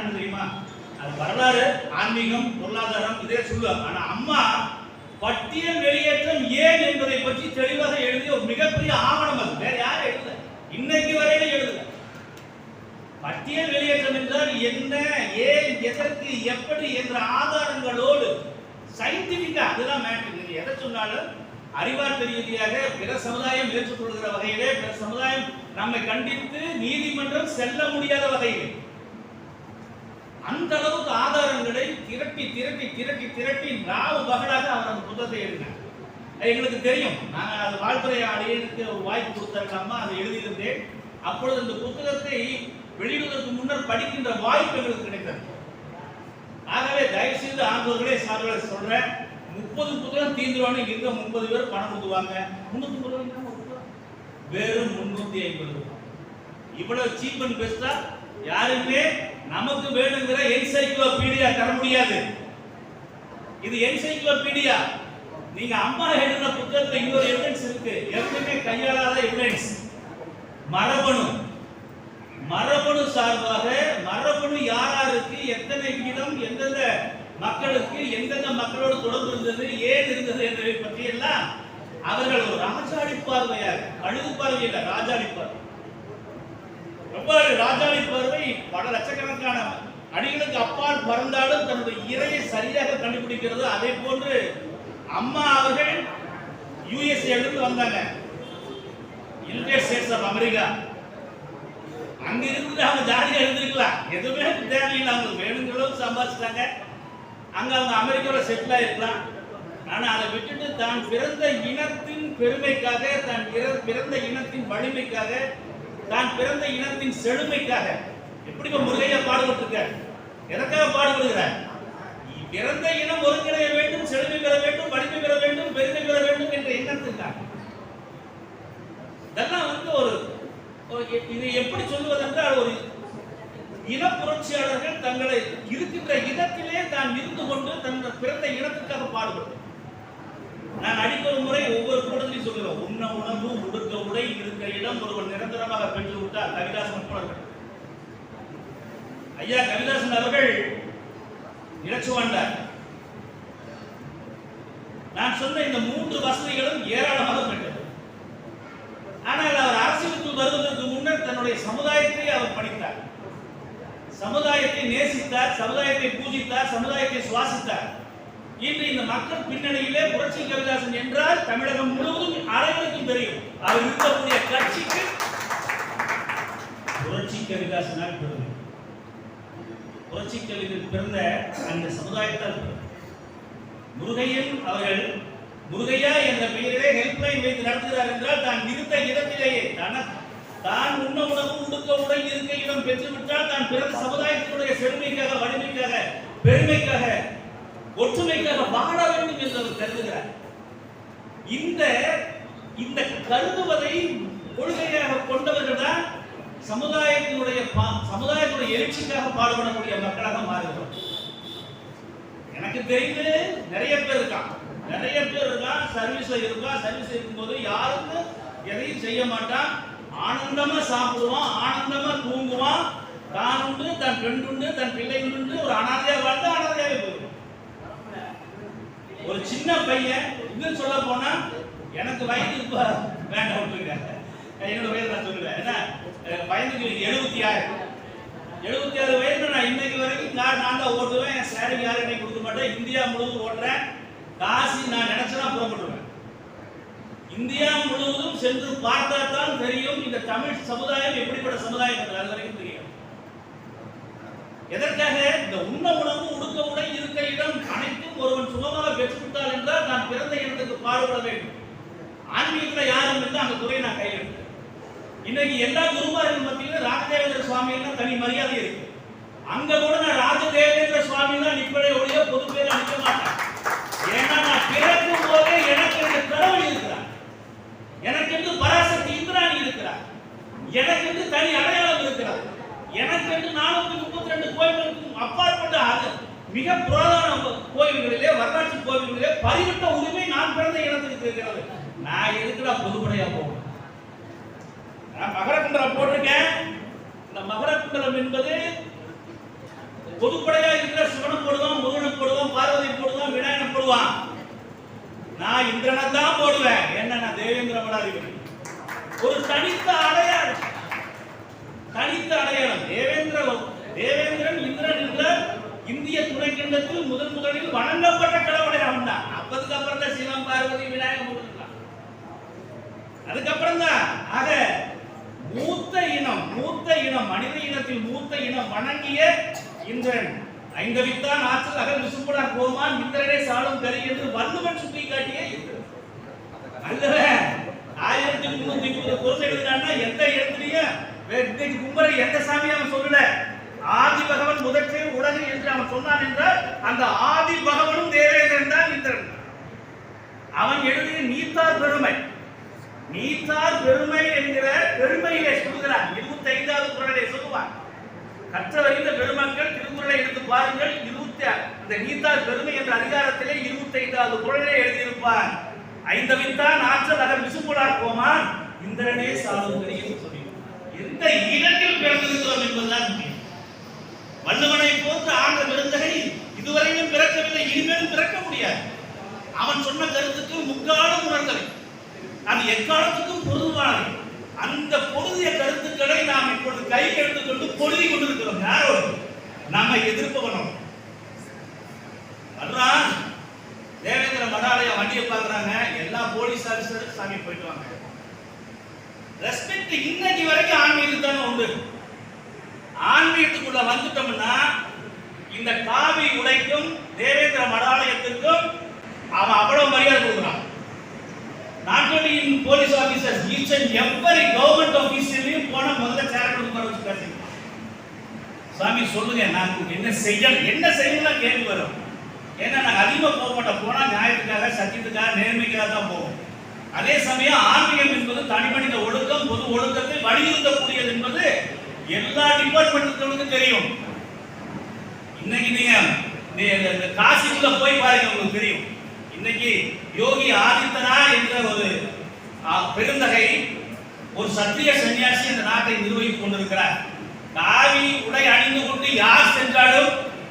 காரணம் தெரியுமா? அது வரலாறு ஆன்மீகம் பொருளாதாரம் இதே சொல்லுவாங்க ஆனா அம்மா பட்டியல் வெளியேற்றம் ஏன் என்பதை பற்றி தெளிவாக எழுதிய ஒரு மிகப்பெரிய ஆவணம் அது. வேற யாரும் எழுதல. இன்னைக்கு வரையில எழுதல. பட்டியல் வெளியேற்றம் என்றால் என்ன ஏன் எதற்கு எப்படி என்ற ஆதாரங்களோடு சயின்டிபிக்கா அதுதான் மேட்டர் நீங்க எதை சொன்னாலும் அறிவார்த்த ரீதியாக பிற சமுதாயம் ஏற்றுக்கொள்கிற வகையிலே பிற சமுதாயம் நம்மை கண்டித்து நீதிமன்றம் செல்ல முடியாத வகையில் அந்த அளவுக்கு ஆதாரங்களை திரட்டி திரட்டி திரட்டி திரட்டி நாவு பகலாக அவர் அந்த புத்தகத்தை எழுதினார். எங்களுக்கு தெரியும். நாங்கள் அது வாழ்த்துறை அடையிறதுக்கு ஒரு வாய்ப்பு கொடுத்தாங்களாமா அதை எழுதியிருந்தேன். அப்பொழுது இந்த புத்தகத்தை வெளியிடுவதற்கு முன்னர் படிக்கின்ற வாய்ப்பு எங்களுக்கு கிடைத்தது. ஆகவே தயவு செய்து ஆண்டவர்களே சார்களை சொல்றேன். முப்பது புத்தகம் தீந்துருவானு இங்க இருக்க முப்பது பேர் பணம் கொடுத்துவாங்க முன்னூத்தி முப்பது புத்தகம். வெறும் முன்னூத்தி ஐம்பது ரூபாய். இவ்வளவு சீப் அண்ட் பெஸ்டா யாருமே நமக்கு வேணுங்கிற என்சைக்ளோபீடியா தர முடியாது. இது என்சைக்ளோபீடியா நீங்க அம்மா எழுதின புத்தகத்துல இன்னொரு எவிடன்ஸ் இருக்கு. எப்பவுமே கையாளாத எவிடன்ஸ் மரபணு. மரபணு சார்பாக மரபணு யார் யாருக்கு எத்தனை விகிதம் எந்தெந்த மக்களுக்கு எந்தெந்த மக்களோடு தொடர்பு இருந்தது ஏன் இருந்தது என்பதை பற்றி எல்லாம் அவர்கள் ஒரு ராஜாடி பார்வையாக அழுது பார்வையில் ராஜாடி பார்வை. எவ்வாறு ராஜாவின் பார்வை பல லட்சக்கணக்கான அடிகளுக்கு அப்பால் பறந்தாலும் தன்னுடைய இறையை சரியாக கண்டுபிடிக்கிறது. அதே போன்று அம்மா அவர்கள் யூஎஸ்ஏலிருந்து வந்தாங்க. யுனைடெட் ஸ்டேட்ஸ் ஆஃப் அமெரிக்கா அங்க இருந்து அவங்க ஜாலியாக இருந்திருக்கலாம் எதுவுமே தேவையில்லை. அவங்களுக்கு வேணுங்கிற அளவுக்கு சம்பாதிச்சிட்டாங்க. அங்க அவங்க அமெரிக்காவில் செட்டில் ஆயிருக்கலாம். ஆனா அதை விட்டுட்டு தான் பிறந்த இனத்தின் பெருமைக்காக தான் பிற- பிறந்த இனத்தின் வலிமைக்காக தான் பிறந்த இனத்தின் செழுமைக்காக. எப்படி முருகையா பாடுபட்டு இருக்க எதற்காக பாடுபடுகிறார் பிறந்த இனம் ஒருங்கிணைய வேண்டும் செழுமை பெற வேண்டும் வலிமை பெற வேண்டும் பெருமை பெற வேண்டும் என்ற எண்ணத்திற்காக. இதெல்லாம் வந்து ஒரு இதை எப்படி சொல்லுவதென்றால் ஒரு இன புரட்சியாளர்கள் தங்களை இருக்கின்ற இடத்திலே தான் இருந்து கொண்டு தங்கள் பிறந்த இனத்துக்காக பாடுபடும் நான் அடிக்கொரு முறை ஒவ்வொரு கூடத்திலையும் சொல்லுவேன். உண்ண உணவு உடுக்க உடை இருக்க இடம் ஒருவர் நிரந்தரமாக பெற்று விட்டார் கவிதாசன் போனவர்கள் ஐயா கவிதாசன் அவர்கள் இழச்சு வாழ்ந்தார். நான் சொன்ன இந்த மூன்று வசதிகளும் ஏராளமாக பெற்றது. ஆனால் அவர் அரசியலுக்கு வருவதற்கு முன்னர் தன்னுடைய சமுதாயத்தை அவர் படித்தார் சமுதாயத்தை நேசித்தார் சமுதாயத்தை பூஜித்தார் சமுதாயத்தை சுவாசித்தார். இன்று இந்த மக்கள் பின்னணியிலே புரட்சி கவிதாசன் என்றால் தமிழகம் முழுவதும் அனைவருக்கும் தெரியும். அவர் இருக்கக்கூடிய கட்சிக்கு புரட்சி கவிதாசனால் பிறந்த புரட்சி கவிஞர் பிறந்த அந்த சமுதாயத்தால் முருகையன் அவர்கள் முருகையா என்ற பெயரிலே ஹெல்ப்லைன் வைத்து நடத்துகிறார் என்றால் தான் இருந்த இடத்திலேயே தன தான் உண்ண உணவு உடுக்க உடல் இருக்க இடம் பெற்றுவிட்டால் தான் பிறந்த சமுதாயத்தினுடைய செழுமைக்காக வலிமைக்காக பெருமைக்காக ஒற்றுமைக்காக வாழ வேண்டும் என்று அவர் கருதுகிறார். இந்த இந்த கருதுவதை கொள்கையாக கொண்டவர்கள் தான் சமுதாயத்தினுடைய பா- சமுதாயத்தினுடைய எழுச்சிக்காக பாடுபடக்கூடிய மக்களாக மாறுகிறோம். எனக்கு தெரிந்து நிறைய பேர் இருக்கான் நிறைய பேர் இருக்கான் சர்வீஸ்ல இருக்கா சர்வீஸ் இருக்கும்போது யாருக்கும் எதையும் செய்ய மாட்டான். ஆனந்தமா சாப்பிடுவான் ஆனந்தமா தூங்குவான். தான் உண்டு தன் பெண் உண்டு தன் பிள்ளை உண்டு ஒரு அனாதையா வாழ்ந்து அனாதையாவே போயிடும். ஒரு சின்ன பையன் இன்னும் சொல்ல போனா எனக்கு வயது இப்ப வேண்டாம் விட்டுருங்க என்னோட வயது நான் சொல்லுவேன் என்ன? வயதுக்கு எழுபத்தி ஆறு. எழுபத்தி ஆறு வயது நான் இன்னைக்கு வரைக்கும் கார் நான் தான் ஓட்டுவேன். என் சேலரி யாரும் என்னை கொடுக்க மாட்டேன். இந்தியா முழுவதும் ஓட்டுறேன். காசி நான் நினைச்சதான் புறப்பட்டுருவேன் இந்தியா முழுவதும் சென்று பார்த்தா தான் தெரியும் இந்த தமிழ் சமுதாயம் எப்படிப்பட்ட சமுதாயம் அது வரைக்கும் தெரியும். எதற்காக? இந்த உண்ண உணவு உடுக்க உடை இருக்க இடம் அனைத்தும் ஒருவன் சுகமாக பெற்றுவிட்டால் என்றால் நான் பிறந்த இடத்துக்கு பாடுபட வேண்டும். ஆன்மீகத்தில் யாரும் இருந்தால் அந்த துறையை நான் கையெழுத்து இன்னைக்கு எல்லா குருமார்கள் மத்தியிலும் ராஜதேவேந்திர சுவாமி தனி மரியாதை இருக்கு. அங்க கூட நான் ராஜதேவேந்திர சுவாமி தான் நிற்பதை ஒழிய பொது பேர் அனுப்ப மாட்டேன் ஏன்னா நான் பிறக்கும் போதே எனக்கு இந்த கடவுள் இருக்கிறார் எனக்கென்று பராசக்தி இந்திராணி இருக்கிறார் எனக்கென்று தனி அடையாளம் இருக்கிறார் எனக்கென்று நானூத்தி முப்பத்தி ரெண்டு கோயில்களுக்கும் அப்பாற்பட்ட அது மிக புராதன கோயில்களிலே வரலாற்று கோயில்களிலே பரிவிட்ட உரிமை நான் பிறந்த இடத்துக்கு இருக்கிறது நான் எதுக்குடா பொதுப்படையா போகணும் நான் மகர குண்டலம் போட்டிருக்கேன் இந்த மகர குண்டலம் என்பது பொதுப்படையா இருக்கிற சிவனை போடுவான் முருகனை போடுவான் பார்வதி போடுவான் விநாயகனை போடுவான் நான் இந்திரனை தான் போடுவேன் என்ன நான் தேவேந்திர மடாதிபதி ஒரு தனித்த அடையாளம். தனித்த அடையாளம். தேவேந்திரன் தேவேந்திரன் இந்திரன் என்ற இந்திய துணைக்கண்டத்தில் முதன் முதலில் வணங்கப்பட்ட கடவுளை அவன் தான் அப்பதுக்கு அப்புறம் தான் சிவன் பார்வதி விநாயகர் அதுக்கப்புறம் தான் ஆக மூத்த இனம் மூத்த இனம் மனித இனத்தில் மூத்த இனம் வணங்கிய இந்திரன். ஐந்தவித்தான் ஆற்றல் அகல் விசும்புடா கோமான் இந்திரனே சாலும் கரி என்று வள்ளுவன் சுட்டி காட்டிய இந்திரன். அல்லவே? ஆயிரத்தி முன்னூத்தி முப்பது குரல் எழுதினான்னா எந்த இடத்துலயும் இன்னைக்கு கும்பரை எந்த சாமியும் அவன் சொல்லல. ஆதி பகவன் முதற்றே உலகு என்று அவன் சொன்னான் என்றால் அந்த ஆதி பகவனும் தேவேந்திரன் தான் இந்திரன். அவன் எழுதிய நீத்தார் பெருமை. நீத்தார் பெருமை என்கிற பெருமையிலே சொல்கிறான். இருபத்தி ஐந்தாவது குரலை சொல்லுவான் கற்றறிந்த பெருமக்கள் திருக்குறளை எடுத்து பாருங்கள். இருபத்தி அந்த நீத்தார் பெருமை என்ற அதிகாரத்திலே இருபத்தி ஐந்தாவது குரலை எழுதியிருப்பான். ஐந்தவித்தான் ஆற்றல் அகர் விசும்புலார் இந்திரனே சாலுங்கரி என்று சொல்லி எந்த இடத்தில் பிறந்திருக்கிறோம் என்பதுதான் முக்கியம் வள்ளுவனை போன்று ஆண்ட விருந்தகை இதுவரையும் பிறக்கவில்லை இனிமேலும் பிறக்க முடியாது. அவன் சொன்ன கருத்துக்கு முக்காலம் உணர்ந்தவை. அது எக்காலத்துக்கும் பொருதுவானது அந்த பொருதிய கருத்துக்களை நாம் இப்பொழுது கை எடுத்துக்கொண்டு பொருதி கொண்டிருக்கிறோம். யாரோ நம்மை எதிர்ப்பவனும் வர்றான். தேவேந்திர மடாலய வண்டியை பார்க்குறாங்க. எல்லா போலீஸ் ஆபீசரும் சாமி போயிட்டு வாங்க. ரெஸ்பெக்ட் இன்னைக்கு வரைக்கும் ஆன்மீகத்துக்கு தானே உண்டு. ஆன்மீகத்துக்குள்ள வந்துட்டோம்னா இந்த காவி உடைக்கும் தேவேந்திர மடாலயத்திற்கும் அவன் அவ்வளவு மரியாதை கொடுக்குறான். Not only police officers each and every government ஆபீஸ்லயும் போன முதல்ல சேர உட்கார வச்சு பேசுங்க சாமி சொல்லுங்க நான் என்ன செய்யணும் என்ன செய்யணும்னா கேள்வி வரும். ஏன்னா நாங்கள் அதிகமாக போக மாட்டோம். போனால் நியாயத்துக்காக சத்தியத்துக்காக நேர்மைக்காக தான் போவோம். அதே சமயம் ஆன்மீகம் என்பது தனிமனித ஒழுக்கம் பொது ஒழுக்கத்தை வலியுறுத்தக்கூடியது என்பது எல்லா டிபார்ட்மெண்ட்டுகளுக்கும் தெரியும். இன்னைக்கு நீங்க நீ- இந்த காசிக்குள்ள போய் பாருங்க உங்களுக்கு தெரியும். இன்னைக்கு யோகி ஆதித்தனா என்ற ஒரு பெருந்தகை ஒரு சத்திய சன்னியாசி இந்த நாட்டை நிர்வகித்துக் கொண்டிருக்கிறார். காவி உடை அணிந்து கொண்டு யார் சென்றாலும்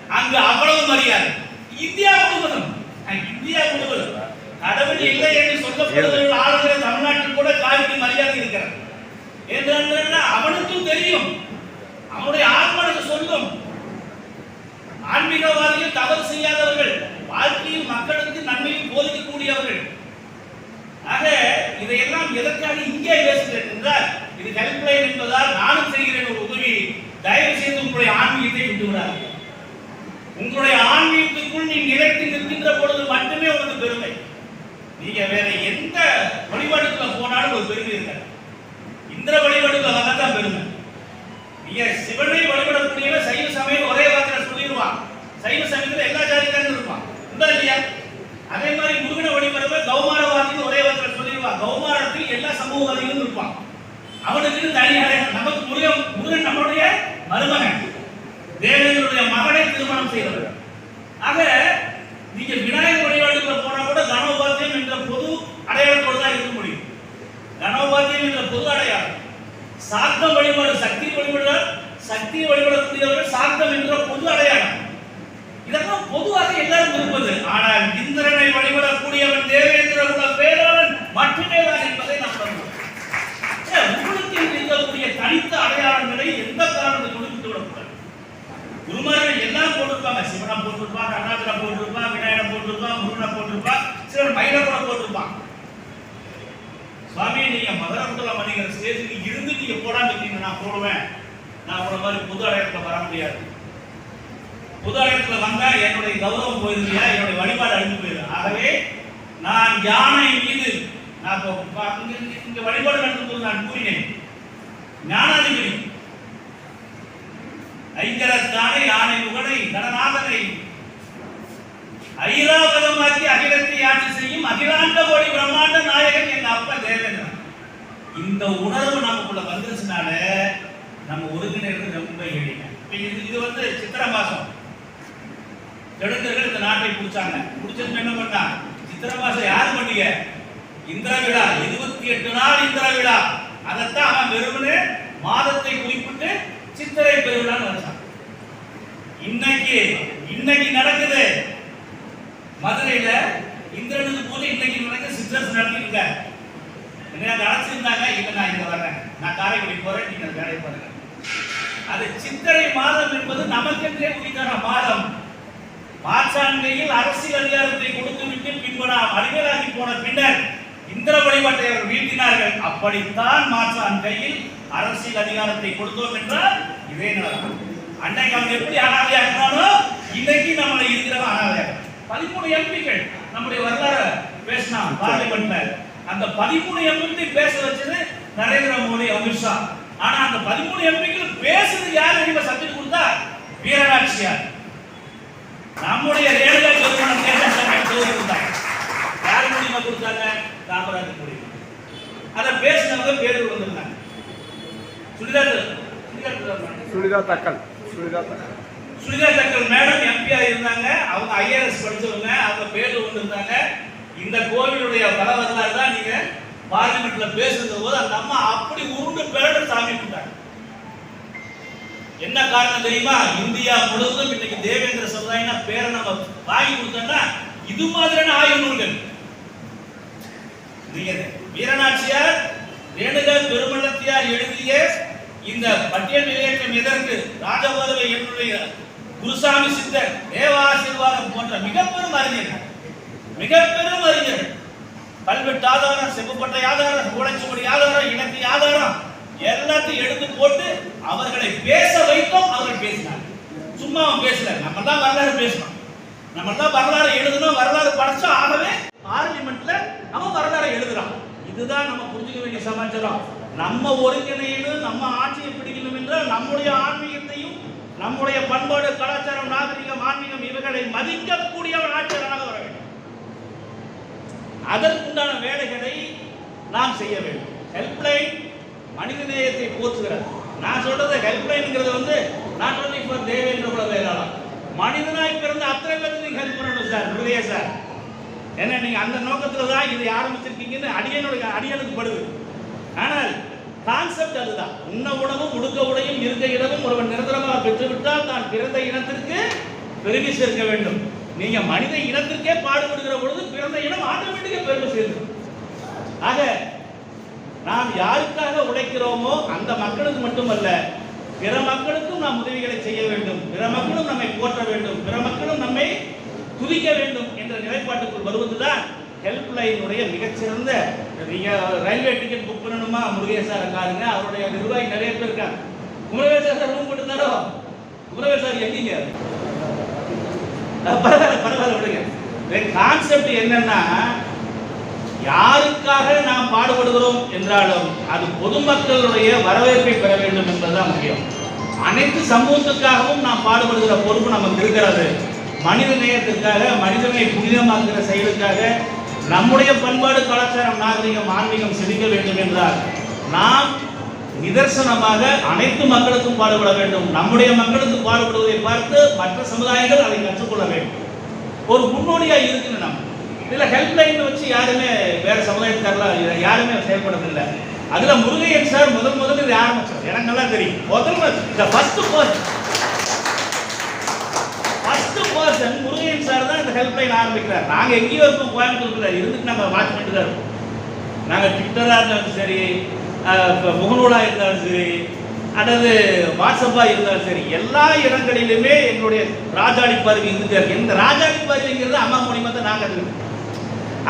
அங்கு அவ்வளவு மரியாதை. இந்தியா முழுவதும் இந்தியா முழுவதும் கடவுள் இல்லை என்று சொல்லப்படுவதில் ஆளுகிற தமிழ்நாட்டில் கூட காவிக்கு மரியாதை இருக்கிறது. ஏனென்றால் அவனுக்கும் தெரியும். அவனுடைய ஆத்மனுக்கு சொல்லும் ஆன்மீகவாதிகள் தவறு செய்யாதவர்கள் வாழ்க்கையில் மக்களுக்கு நன்மையும் போதிக்கக்கூடியவர்கள். ஆக இதையெல்லாம் எதற்காக இங்கே பேசுகிறேன் என்றால் இது ஹெல்ப்லைன் என்பதால் நானும் செய்கிறேன் ஒரு உதவி தயவு செய்து உங்களுடைய ஆன்மீகத்தை விட்டு விடாதீர்கள் உங்களுடைய ஆன்மீகத்துக்குள் நீ நிலைத்து நிற்கின்ற பொழுது மட்டுமே உனக்கு பெருமை. நீங்க வேற எந்த வழிபாட்டுக்குள்ள போனாலும் ஒரு பெருமை இருக்க இந்திர வழிபாடுகள் தான் பெருமை. நீங்க சிவனை வழிபடக்கூடியவன் சைவ சமயம் ஒரே வார்த்தை சொல்லிடுவான். சைவ சமயத்துல எல்லா ஜாதிக்காரனும் இருப்பான் உண்டா இல்லையா? அதே மாதிரி முருகனை வழிபடுறவன் கௌமாரவாதின்னு ஒரே வார்த்தை சொல்லிடுவான். கௌமாரத்தில் எல்லா சமூகவாதிகளும் இருப்பான் அவனுக்கு தனி நமக்கு முருகன் முருகன் நம்மளுடைய மருமகன். தேவனுடைய மகனை திருமணம் செய்தவர். ஆக நீங்க விநாயகர் வழிபாட்டுக்குள்ள போனா கூட கனோபாத்தியம் என்ற பொது அடையாளத்தோடு தான் இருக்க முடியும். கனோபாத்தியம் என்ற பொது அடையாளம். சாத்தம் வழிபாடு சக்தி வழிபாடு சக்தியை வழிபடக்கூடியவர்கள் சாத்தம் என்ற பொது அடையாளம். இதெல்லாம் பொதுவாக எல்லாரும் இருப்பது. ஆனால் இந்திரனை வழிபடக்கூடியவன் தேவேந்திர குல வேளாளன் மட்டுமே தான் என்பதை நாம் உங்களுக்கு இருக்கக்கூடிய தனித்த அடையாளங்களை எந்த காரணத்தை கொடுத்து விடக்கூடாது குருமார்கள் எல்லாம் போட்டிருப்பாங்க. சிவனம் போட்டிருப்பான் கருணாகரை போட்டிருப்பான் விநாயகரை போட்டிருப்பான் முருகனை போட்டிருப்பான் சிலர் மயிலை கூட போட்டிருப்பான். சுவாமி நீங்க மதுரகுல மணிகர் ஸ்டேஜுக்கு இருந்து நீங்க போடாம இருக்கீங்க. நான் போடுவேன். நான் உங்களை மாதிரி புது அடையத்துல வர முடியாது. புது அடையத்துல வந்தா என்னுடைய கௌரவம் போயிருந்தியா? என்னுடைய வழிபாடு அழிஞ்சு போயிடும் ஆகவே நான் யானை மீது நான் இப்போ இங்க வழிபாடு நடந்து போது நான் கூறினேன். ஞானாதிபதி ஐங்கரத்தான யானை முகனை கணநாதனை ஐராவதமாக்கி அகிலத்தை ஆட்சி செய்யும் அகிலாண்ட கோடி பிரம்மாண்ட நாயகன் எங்க அப்பா தேவேந்திரன். இந்த உணர்வு நமக்குள்ள வந்துருச்சுனால நம்ம ஒருங்கிணைறது ரொம்ப எளிமை. இப்ப இது இது வந்து சித்திர மாசம். தெலுங்கர்கள் இந்த நாட்டை பிடிச்சாங்க. பிடிச்சது என்ன பண்ணா? சித்திரை மாசம் யார் பண்ணீங்க இந்திர விழா. இருபத்தி எட்டு நாள் இந்திர விழா. அதைத்தான் அவன் வெறுமனே மாதத்தை குறிப்பிட்டு சித்திரை பெருவிழான்னு வச்சான் இன்னைக்கு இன்னைக்கு நடக்குது. மதுரையில இந்திரனுக்கு போல இன்னைக்கு நடக்க சிஸ்டர்ஸ் நடத்திருக்க என்ன அழைச்சிருந்தாங்க இல்ல நான் இங்க வரேன் நான் காரைக்குடி போறேன் நீங்க வேலை வேலையை பாருங்க. அது சித்திரை மாதம் என்பது நமக்கென்றே உரித்தான மாதம். மாற்றாண்மையில் அரசியல் அதிகாரத்தை கொடுத்து விட்டு அறிவியலாகி போன பின்னர் இந்திர வழிபாட்டை அவர் வீழ்த்தினார்கள். அப்படித்தான் மாற்றான் கையில் அரசியல் அதிகாரத்தை கொடுத்தோம் என்றால் இதே நிலைமை அன்னைக்கு அவன் எப்படி அனாதையா இருந்தானோ இன்னைக்கு நம்மளை இருக்கிறவன் அனாதையா பதிமூணு எம்பிக்கள் நம்முடைய வரலாறு பேசினான் பார்லிமெண்ட்ல. அந்த பதிமூணு எம்பி பேச வச்சது நரேந்திர மோடி அமித்ஷா ஆனா அந்த பதிமூணு எம்பிக்கள் பேசுறது யார் தெரியுமா? சப்ஜெக்ட் கொடுத்தா வீரராட்சியார். நம்முடைய ரேடியோ நிறுவனம் சுனிதா தக்கல் சுனிதா தக்கல். சுனிதா தக்கல் மேடம் எம்பியா இருந்தாங்க. அவங்க ஐஆர்எஸ் படிச்சவங்க. அவங்க பேர்ல வந்திருந்தாங்க. இந்த கோவிலுடைய பல வரலாறு தான் நீங்க பார்லிமெண்ட்ல பேசுறது போது அந்த அம்மா அப்படி உருண்டு பேரோட சாமி கும்பிட்டாங்க. என்ன காரணம் தெரியுமா? இந்தியா முழுவதும் இன்னைக்கு தேவேந்திர சமுதாயம் பேரை நம்ம வாங்கி கொடுத்தோம்னா இது மாதிரியான ஆய்வு நூல்கள். நீங்க வீரநாச்சியார் ரேணுகா பெருமளத்தியார் எழுதிய இந்த பட்டியல் நிலையற்றம் எதற்கு? ராஜபோதவை என்னுடைய குருசாமி சித்தர் தேவாசீர்வாதம் போன்ற மிக பெரும் அறிஞர்கள் மிக பெரும் அறிஞர்கள் கல்வெட்டு ஆதாரம் செப்புப்பட்ட ஆதாரம் கூடைச்சுவடி ஆதாரம் இலக்கிய ஆதாரம் எல்லாத்தையும் எடுத்து போட்டு அவர்களை பேச வைத்தோம் அவர்கள் பேசினார் சும்மா அவன் பேசல. நம்ம தான் வரலாறு பேசணும் நம்ம தான் வரலாறு எழுதணும் வரலாறு படைச்சா ஆகவே பார்லிமெண்ட்ல நம்ம வரலாறு எழுதுறோம் இதுதான் நம்ம புரிஞ்சுக்க வேண்டிய சமாச்சாரம். நம்ம ஒருங்கிணைந்து நம்ம ஆட்சியை பிடிக்கணும் என்றால் நம்முடைய ஆன்மீகத்தையும் நம்முடைய பண்பாடு கலாச்சாரம் நாகரிகம் ஆன்மீகம் இவைகளை மதிக்கக்கூடிய ஒரு ஆட்சியராக வர வேண்டும். அதற்குண்டான வேலைகளை நாம் செய்ய வேண்டும். ஹெல்ப்லைன் மனித நேயத்தை போற்றுகிறது நான் சொல்றது ஹெல்ப்லைன்ங்கிறது வந்து நாட் ஒன்லி ஃபார் தேவேந்திர குல வேளாளர் மனிதனாய் பிறந்த அத்தனை பேருக்கு நீங்க ஹெல்ப் பண்ணணும் சார் உறுதியா சார். ஏன்னா நீங்க அந்த நோக்கத்துல தான் இதை ஆரம்பிச்சிருக்கீங்கன்னு அடியனுடைய அடியனுக்கு படுது. ஆனால் கான்செப்ட் அதுதான். உண்ண உணவும் உடுக்க உடையும் இருக்க இடமும் ஒருவன் நிரந்தரமாக பெற்றுவிட்டால் தான் பிறந்த இனத்திற்கு பெருமை சேர்க்க வேண்டும். நீங்க மனித இனத்திற்கே பாடுபடுகிற பொழுது பிறந்த இனம் ஆட்டோமேட்டிக்கா பெருமை சேர்க்கும். ஆக நாம் யாருக்காக உழைக்கிறோமோ அந்த மக்களுக்கு மட்டுமல்ல பிற மக்களுக்கும் நாம் உதவிகளை செய்ய வேண்டும். பிற மக்களும் நம்மை போற்ற வேண்டும். பிற மக்களும் நம்மை துதிக்க வேண்டும் என்ற நிலைப்பாட்டுக்குள் வருவதுதான் ஹெல்ப் லைனுடைய மிகச்சிறந்த நீங்க ரயில்வே டிக்கெட் புக் பண்ணணுமா? முருகேஷ் சார் இருக்காருங்க. அவருடைய நிர்வாகி நிறைய பேர் இருக்காங்க. முருகேஷ் சார் ரூம் போட்டுருந்தாரோ? முருகேஷ் சார் எங்கீங்க? பரவாயில்ல பரவாயில்ல விடுங்க. கான்செப்ட் என்னன்னா யாருக்காக நாம் பாடுபடுகிறோம் என்றாலும் அது பொதுமக்களுடைய வரவேற்பை பெற வேண்டும் என்பதுதான் முக்கியம். அனைத்து சமூகத்துக்காகவும் நாம் பாடுபடுகிற பொறுப்பு நமக்கு இருக்கிறது. மனித நேயத்திற்காக மனிதனை புனிதமாக்குகிற செயலுக்காக நம்முடைய பண்பாடு கலாச்சாரம் நாகரிகம் ஆன்மீகம் செழிக்க வேண்டும் என்றால் நாம் நிதர்சனமாக அனைத்து மக்களுக்கும் பாடுபட வேண்டும். நம்முடைய மக்களுக்கு பாடுபடுவதை பார்த்து மற்ற சமுதாயங்கள் அதை கற்றுக்கொள்ள வேண்டும். ஒரு முன்னோடியா இருக்குன்னு நம்ம இதுல ஹெல்ப்லைன் வச்சு யாருமே வேற சமுதாயத்துக்காரலாம் யாருமே செயல்படுறதில்லை. அதுல முருகையன் சார் முதல் முதல்ல இது ஆரம்பிச்சார். எனக்கு நல்லா தெரியும். முதல்ல இந்த first person first person Murugan sir தான் இந்த ஹெல்ப்லைன் ஆரம்பிக்கிறார். நாங்கள் எங்கேயோ இருக்கோம் கோயம்புத்தூர்ல இருந்துட்டு நம்ம வாட்ச் பண்ணிட்டு தான் இருக்கோம். நாங்கள் ட்விட்டராக இருந்தாலும் சரி முகநூலாக இருந்தாலும் சரி அல்லது வாட்ஸ்அப்பாக இருந்தாலும் சரி எல்லா இடங்களிலுமே எங்களுடைய ராஜாடி பருவி இருந்துட்டே இருக்கு. இந்த ராஜாடி பருவிங்கிறது அம்மா மூலியமாக தான் நாங்கள் இருக்கோம்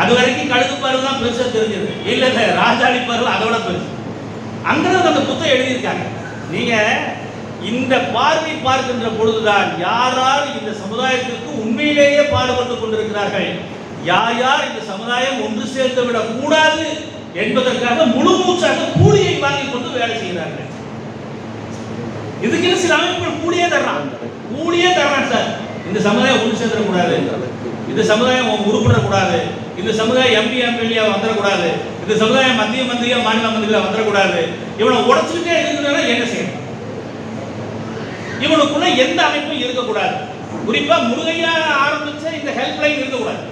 அது வரைக்கும் கழுகு பருவம் தான் பெருசாக தெரிஞ்சது. இல்லை இல்லை ராஜாடி பருவம் அதோட பெருசு. அங்கதான் அந்த புத்தகம் எழுதியிருக்காங்க. நீங்கள் இந்த பார்வை பார்க்கின்ற பொழுதுதான் யார் யார் இந்த சமுதாயத்திற்கு உண்மையிலேயே பாடுபட்டு கொண்டிருக்கிறார்கள்? யார் யார் இந்த சமுதாயம் ஒன்று சேர்ந்து விடக் கூடாது என்பதற்காக முழு மூச்சாக கூலியை வாங்கி கொண்டு வேலை செய்கிறார்கள். இதுக்கு சில அமைப்புகள் கூலியே தர்றான். கூலியே தர்றான் சார். இந்த சமுதாயம் ஒன்று சேர்ந்துடக்கூடாது. இந்த சமுதாயம் உருப்பிடக்கூடாது இந்த சமுதாயம் எம்பி எம்எல்ஏ வந்துடக்கூடாது. இந்த சமுதாயம் மத்திய மந்திரியா மாநில மந்திரியா வந்துடக்கூடாது. இவனை உடச்சுக்கிட்டே இருக்கிறதுனால என்ன செய்யணும்? இவனுக்குள்ள எந்த அமைப்பும் இருக்கக்கூடாது. குறிப்பா முருகையா ஆரம்பிச்ச இந்த ஹெல்ப்லைன் இருக்கக்கூடாது.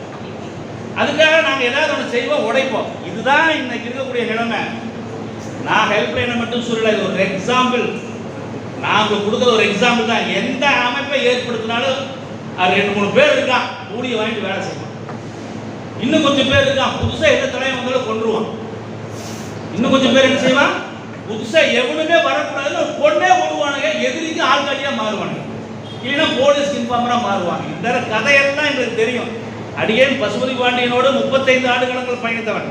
அதுக்காக நாங்க ஏதாவது ஒன்று செய்வோம் உடைப்போம். இதுதான் இன்னைக்கு இருக்கக்கூடிய நிலைமை. நான் ஹெல்ப்லைனை மட்டும் சொல்லல இது ஒரு எக்ஸாம்பிள் நான் உங்களுக்கு கொடுக்குற ஒரு எக்ஸாம்பிள் தான். எந்த அமைப்பை ஏற்படுத்தினாலும் அது ரெண்டு மூணு பேர் இருக்கான் கூடிய வாங்கிட்டு வேலை செய்வான். இன்னும் கொஞ்சம் பேர் இருக்கான். புதுசாக எந்த தலைவன் வந்தாலும் கொன்றுவான். இன்னும் கொஞ்சம் பேர் என்ன செய்வான்? புதுசா எவனுமே வரக்கூடாதுன்னு பொண்ணே ஓடுவானுங்க எதிரிக்கு ஆள்காட்டியா மாறுவானுங்க இல்லைன்னா போலீஸ் இன்ஃபார்மரா மாறுவாங்க. இந்த கதையெல்லாம் எங்களுக்கு தெரியும். அடியேன் பசுபதி பாண்டியனோடு முப்பத்தைந்து ஆண்டுகளுக்கு பயணித்தவன்.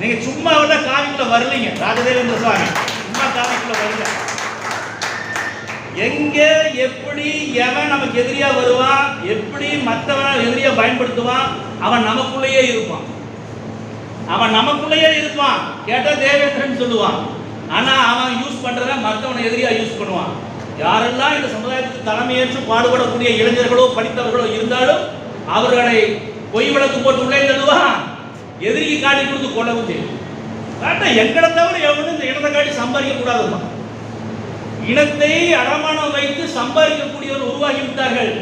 நீங்க சும்மா விட காவிக்குள்ள வரலீங்க. ராஜதேவேந்திர சுவாமி. சும்மா காவிக்குள்ள வரல. எங்க எப்படி எவன் நமக்கு எதிரியா வருவான்? எப்படி மற்றவனை எதிரியா பயன்படுத்துவான்? அவன் நமக்குள்ளேயே இருப்பான். அவன் நமக்குள்ளேயே இருப்பான். கேட்டா தேவேந்திரன் சொல்லுவான். ஆனா அவன் யூஸ் பண்றத மற்றவனை எதிரியா யூஸ் பண்ணுவான். யாரெல்லாம் இந்த சமுதாயத்துக்கு தலைமையேற்று பாடுபடக்கூடிய இளைஞர்களோ படித்தவர்களோ இருந்தாலும் அவர்களை பொய் விளக்கு போட்டு உள்ளே தள்ளுவான். எதிரிக்கு காட்டி கொடுத்து கொள்ளவும் செய்யும். காட்ட எங்களை தவிர எவனும் இந்த இனத்தை காட்டி சம்பாதிக்க கூடாதுமா இனத்தை அடமானம் வைத்து சம்பாதிக்கக்கூடியவர் உருவாகி விட்டார்கள்.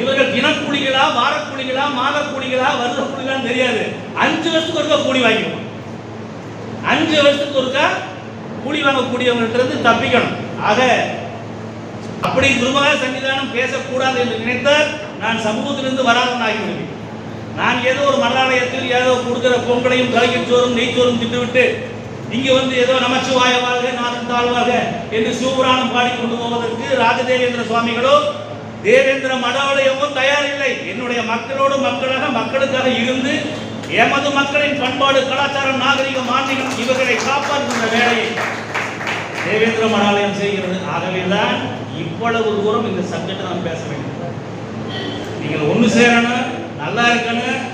இவர்கள் தினக்கூலிகளா வாரக்கூலிகளா மாதக்கூலிகளா வருட கூலிகளான்னு தெரியாது. அஞ்சு வருஷத்துக்கு ஒருக்கா கூலி வாங்கிடுவோம் அஞ்சு வருஷத்துக்கு ஒருக்கா கூலி வாங்கக்கூடியவங்கிறது தப்பிக்கணும். ஆக அப்படி துருவக சன்னிதானம் பேசக்கூடாது என்று நினைத்தால் நான் சமூகத்திலிருந்து வராதவன் ஆகிவிடுவேன் நான் ஏதோ ஒரு மரணாலயத்தில் ஏதோ கொடுக்கிற பொங்கலையும் கலைக்கச்சோறும் நெய்ச்சோறும் திட்டுவிட்டு இங்கே வந்து ஏதோ நமச்சிவாயவாக நான் நாதன் தாழ்வாக என்று சிவபுராணம் பாடிக்கொண்டு போவதற்கு ராஜதேவேந்திர சுவாமிகளோ தேவேந்திர மடாலயமோ தயாரில்லை. என்னுடைய மக்களோடு மக்களாக மக்களுக்காக இருந்து எமது மக்களின் பண்பாடு கலாச்சாரம் நாகரிகம் ஆன்மீகம் இவர்களை காப்பாற்றுகின்ற வேலையை தேவேந்திர மடாலயம் செய்கிறது. ஆகவேதான் இவ்வளவு தூரம் இந்த சப்ஜெக்ட் நான் பேச வேண்டும். நீங்கள் ஒன்று சேரணும் நல்லா இருக்கணும்.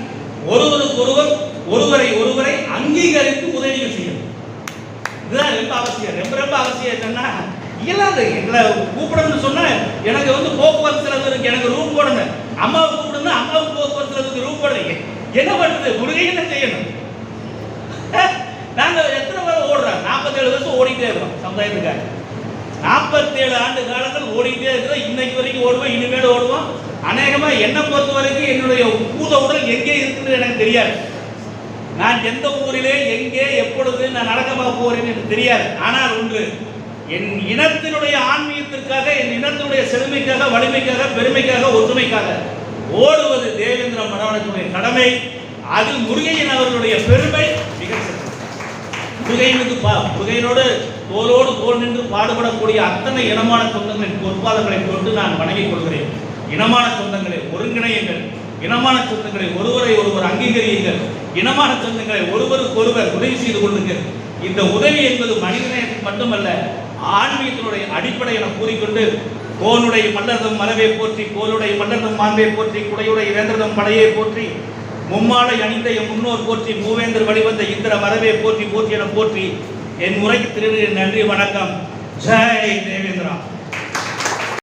ஒருவருக்கு ஒருவர் ஒருவரை ஒருவரை அங்கீகரித்து உதவிகள் செய்யணும். இதுதான் ரொம்ப அவசியம். ரொம்ப ரொம்ப அவசியம் என்னன்னா இயலாது எங்களை கூப்பிடணும்னு சொன்னால் எனக்கு வந்து போக்குவரத்து செலவு இருக்கு எனக்கு ரூம் போடணும். அம்மாவை கூப்பிடணும் அம்மாவுக்கு போக்குவரத்து செலவுக்கு ரூம் போடுறீங்க என்ன பண்றது? முருகை என்ன செய்யணும்? நாங்க எத்தனை பேர் ஓடுறோம்? நாற்பத்தேழு வருஷம் ஓடிட்டே இருக்கோம் சமுதாயத்துக்காக. நாற்பத்தேழு ஆண்டு காலங்கள் ஓடிட்டே இருக்கிறோம். இன்னைக்கு வரைக்கும் ஓடுவோம் இனிமேல் ஓடுவோம். அநேகமா என்னை பொறுத்த வரைக்கும் என்னுடைய பூத உடல் எங்கே இருக்குது எனக்கு தெரியாது. நான் எந்த ஊரிலே எங்கே எப்பொழுது நான் நடக்கமாக போகிறேன் என்று தெரியாது. ஆனால் ஒன்று என் இனத்தினுடைய ஆன்மீகத்திற்காக என் இனத்தினுடைய செழுமைக்காக வலிமைக்காக பெருமைக்காக ஒற்றுமைக்காக ஓடுவது தேவேந்திர மனவனத்தினுடைய கடமை. அதில் முருகையன் அவர்களுடைய பெருமை மிக முருகையனுக்கு பா முருகையனோடு தோலோடு தோல் நின்று பாடுபடக்கூடிய அத்தனை இனமான சொந்தங்களின் பொறுப்பாளர்களை கொண்டு நான் வணங்கிக் கொள்கிறேன். இனமான சொந்தங்களை ஒருங்கிணையுங்கள். இனமான சொந்தங்களை ஒருவரை ஒருவர் அங்கீகரியுங்கள். இனமான சொந்தங்களை ஒருவருக்கு ஒருவர் உதவி செய்து கொள்ளுங்கள். இந்த உதவி என்பது மனிதநேயத்துக்கு மட்டுமல்ல ஆன்மீகத்தினுடைய அடிப்படை என கூறிக்கொண்டு கோனுடைய மன்னர்தம் மரபை போற்றி கோலுடைய மன்னர்தம் மாண்பே போற்றி குடையுடைய வேந்தர்தம் படையை போற்றி மும்மாலை அணிந்த என் முன்னோர் போற்றி மூவேந்தர் வழிவந்த இந்திர மரபே போற்றி போற்றி என போற்றி என் முறைக்கு திருநன்றி வணக்கம். ஜெய் தேவேந்திரா.